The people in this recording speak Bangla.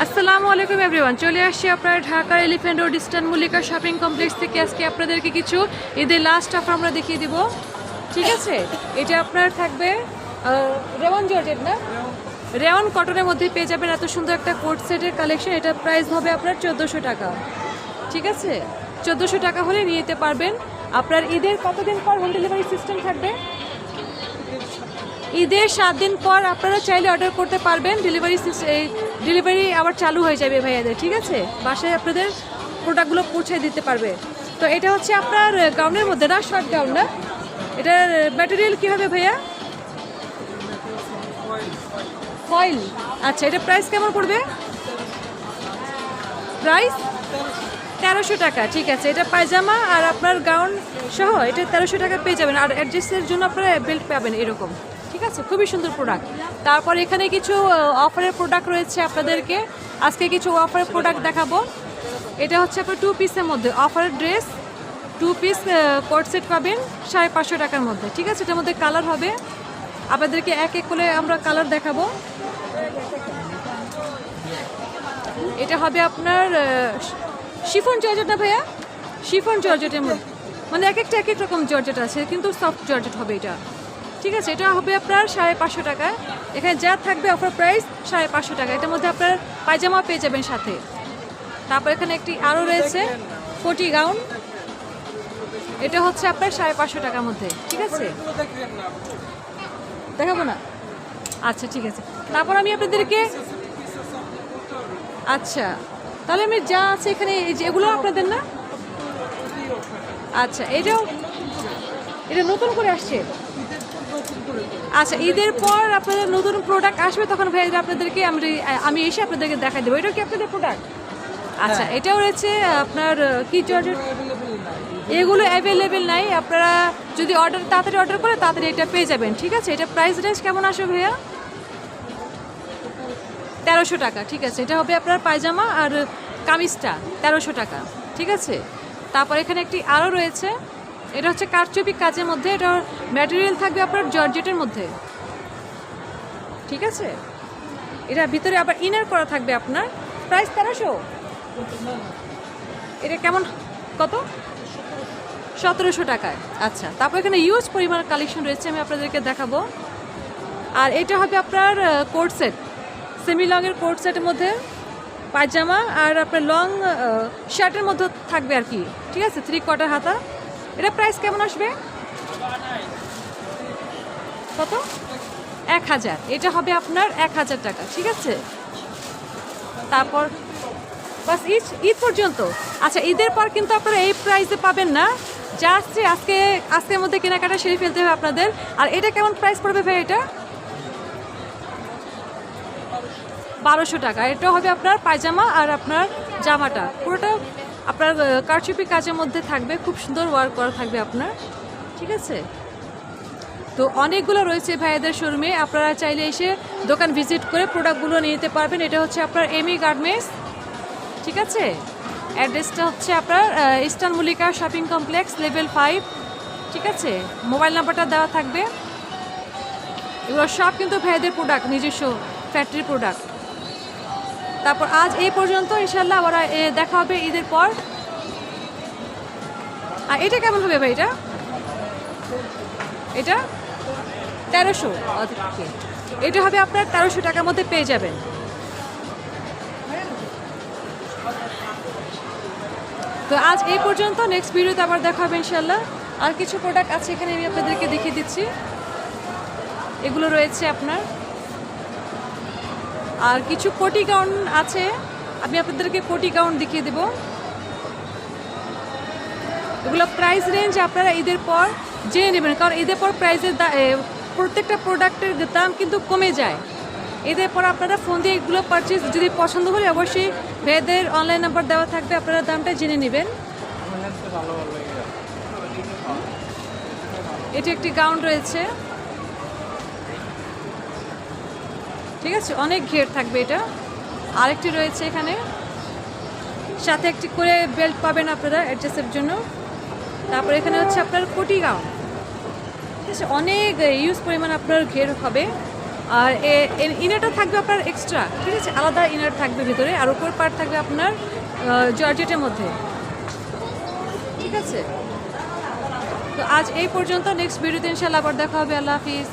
আলাইকুম এভরিওয়ান, চলে আসছি আপনার ঢাকার elephant road, eastern Mallika shopping complex থেকে। আজকে আপনাদেরকে কিছু ঈদের লাস্ট অফার আমরা দেখিয়ে দিব। ঠিক আছে? এটা আপনার থাকবে রেওয়ান জর্জেট না? রেওয়ান কটনের মধ্যে পেয়ে যাবেন এত সুন্দর একটা কোট সেটের কালেকশন। এটা প্রাইস হবে আপনার চোদ্দোশো টাকা। ঠিক আছে? চোদ্দোশো টাকা হলে নিয়ে যেতে পারবেন। আপনার ঈদের কতদিন পর হোম ডেলিভারি সিস্টেম থাকবে? ঈদের সাত দিন পর আপনারা চাইলে অর্ডার করতে পারবেন। ডেলিভারি ডেলিভারি আবার চালু হয়ে যাবে ভাইয়াদের, ঠিক আছে? বাসায় আপনাদের প্রোডাক্টগুলো পৌঁছে দিতে পারবে। তো এটা হচ্ছে আপনার গাউনের মধ্যে না? শর্ট গাউন না? এটার ম্যাটেরিয়াল কী হবে ভাইয়া? ফয়েল আচ্ছা এটা প্রাইস কেমন পড়বে? প্রাইস তেরোশো টাকা, ঠিক আছে। এটা পায়জামা আর আপনার গাউন সহ এটা তেরোশো টাকা পেয়ে যাবেন। আর অ্যাডজাস্টের জন্য আপনারা বেল্ট পাবেন এরকম। ঠিক আছে? খুবই সুন্দর প্রোডাক্ট তারপর এখানে কিছু অফারের প্রোডাক্ট রয়েছে আপনাদেরকে। আজকে কিছু অফারের প্রোডাক্ট দেখাবো। এটা হচ্ছে আপনার টু পিসের মধ্যে। অফারের dress two piece coat set পাবেন সাড়ে পাঁচশো টাকার মধ্যে। ঠিক আছে? এটার মধ্যে কালার হবে। আপনাদেরকে এক এক করে আমরা কালার দেখাবো। এটা হবে আপনার শিফন জর্জেট না ভাইয়া? শিফন জর্জেটের মধ্যে। মানে এক একটা, এক এক রকম জর্জেট আছে, কিন্তু সফট জর্জেট হবে এটা। ঠিক আছে, এটা হবে আপনার সাড়ে পাঁচশো টাকা। এখানে যা থাকবে অফার প্রাইস সাড়ে পাঁচশো টাকা। এটার মধ্যে আপনার পায়জামা পেয়ে যাবেন সাথে। তারপর এখানে একটি আরও রয়েছে কোটি গাউন। এটা হচ্ছে আপনার সাড়ে পাঁচশো টাকার মধ্যে, ঠিক আছে? দেখাবো না? আচ্ছা ঠিক আছে। তারপর আমি আপনাদেরকে আচ্ছা তাহলে আমি যা আছে এখানে, এই যে এগুলো আপনাদের না? আচ্ছা এটাও, এটা নতুন করে আসছে। আচ্ছা ঈদের পর আপনাদের নতুন প্রোডাক্ট আসবে তখন ভাই আপনাদেরকে আমি আমি এসে আপনাদেরকে দেখাই দেবো। এটা কি আপনাদের প্রোডাক্ট আচ্ছা এটাও রয়েছে আপনার কি জর্জেট এগুলো অ্যাভেলেবেল নাই। আপনারা যদি অর্ডার তাড়াতাড়ি অর্ডার করে তাড়াতাড়ি এটা পেয়ে যাবেন ঠিক আছে? এটা প্রাইস রেঞ্জ কেমন আসবে ভাইয়া? তেরোশো টাকা ঠিক আছে। এটা হবে আপনার পায়জামা আর কামিজটা তেরোশো টাকা ঠিক আছে? তারপর এখানে একটি আরও রয়েছে। এটা হচ্ছে কারচুপি কাজের মধ্যে, এটা ম্যাটেরিয়াল থাকবে আপনার জর্জেটের মধ্যে। ঠিক আছে? এটা ভিতরে আবার ইনার করা থাকবে আপনার। প্রাইস তেরোশো? এটা কেমন? কত? সতেরোশো টাকায়। আচ্ছা তারপর এখানে ইউজ পরিমাণ কালেকশন রয়েছে, আমি আপনাদেরকে দেখাবো। আর এটা হবে আপনার কোট সেট সেমি লংয়ের কোট সেটের মধ্যে পায়জামা, আর আপনার লং শার্টের মধ্যে থাকবে আর কি। ঠিক আছে? থ্রি কোয়ার্টার হাতা। এটা প্রাইস কেমন আসবে? কত? এক হাজার। এটা হবে আপনার এক হাজার টাকা, ঠিক আছে? তারপর বাস ঈদ ঈদ পর্যন্ত। আচ্ছা ঈদের পর কিন্তু আপনারা এই প্রাইসে পাবেন না। আসছে আজকে, আজকের মধ্যে কেনাকাটা সেরে ফেলতে হবে আপনাদের। আর এটা কেমন প্রাইস পড়বে ভাই এটা? বারোশো টাকা। এটা হবে আপনার পায়জামা আর আপনার জামাটা। পুরোটা আপনার কারচুপি কাজের মধ্যে থাকবে, খুব সুন্দর ওয়ার্ক করা থাকবে আপনার। ঠিক আছে? তো অনেকগুলো রয়েছে ভাইয়াদের শোরুমে, আপনারা চাইলে এসে দোকান ভিজিট করে প্রোডাক্টগুলো নিয়ে নিতে পারবেন। এটা হচ্ছে আপনার এমি গার্মেন্টস ঠিক আছে? অ্যাড্রেসটা হচ্ছে আপনার eastern Mallika shopping complex level five ঠিক আছে? মোবাইল নাম্বারটা দেওয়া থাকবে। এগুলো সব কিন্তু ভাইয়াদের প্রোডাক্ট নিজস্ব ফ্যাক্টরি প্রোডাক্ট তারপর আজ এই পর্যন্ত ইনশাল্লাহ আবার দেখা হবে ঈদের পর। আর এটা কেমন হবে ভাই এটা? এটা? তেরোশো। এটা হবে আপনার তেরোশো টাকার মধ্যে পেয়ে যাবেন। তো আজ এই পর্যন্ত নেক্সট ভিডিওতে আবার দেখা হবে ইনশাল্লাহ আর কিছু প্রোডাক্ট আছে এখানে আমি আপনাদেরকে দেখিয়ে দিচ্ছি। এগুলো রয়েছে আপনার। আর কিছু কোটি গাউন আছে। আমি আপনাদেরকে কোটি গাউন দেখিয়ে দেব। এগুলো প্রাইস রেঞ্জ আপনারা ঈদের পর জেনে নেবেন কারণ ঈদের পর প্রাইসের প্রত্যেকটা প্রোডাক্টের দাম কিন্তু কমে যায়। এদের পর আপনারা ফোন দিয়ে এগুলো পারচেস যদি পছন্দ হলে অবশ্যই ভেদের অনলাইন নাম্বার দেওয়া থাকবে আপনারা দামটা জেনে নেবেন। এটি একটি গাউন রয়েছে। ঠিক আছে? অনেক ঘের থাকবে এটা। আরেকটি রয়েছে এখানে। সাথে একটি করে বেল্ট পাবেন আপনারা অ্যাডজাস্টের জন্য। তারপর এখানে হচ্ছে আপনার কোটি ঠিক আছে? অনেক ইউজ পরিমাণ আপনার ঘের হবে। আর ইনারটা থাকবে আপনার এক্সট্রা ঠিক আছে? আলাদা ইনার থাকবে ভিতরে। আর উপর পার্ট থাকবে আপনার জর্জেটের মধ্যে। ঠিক আছে? তো আজ এই পর্যন্ত। নেক্সট ভিডিওতে ইনশাল্লাহ আবার দেখা হবে। আল্লাহ হাফিজ।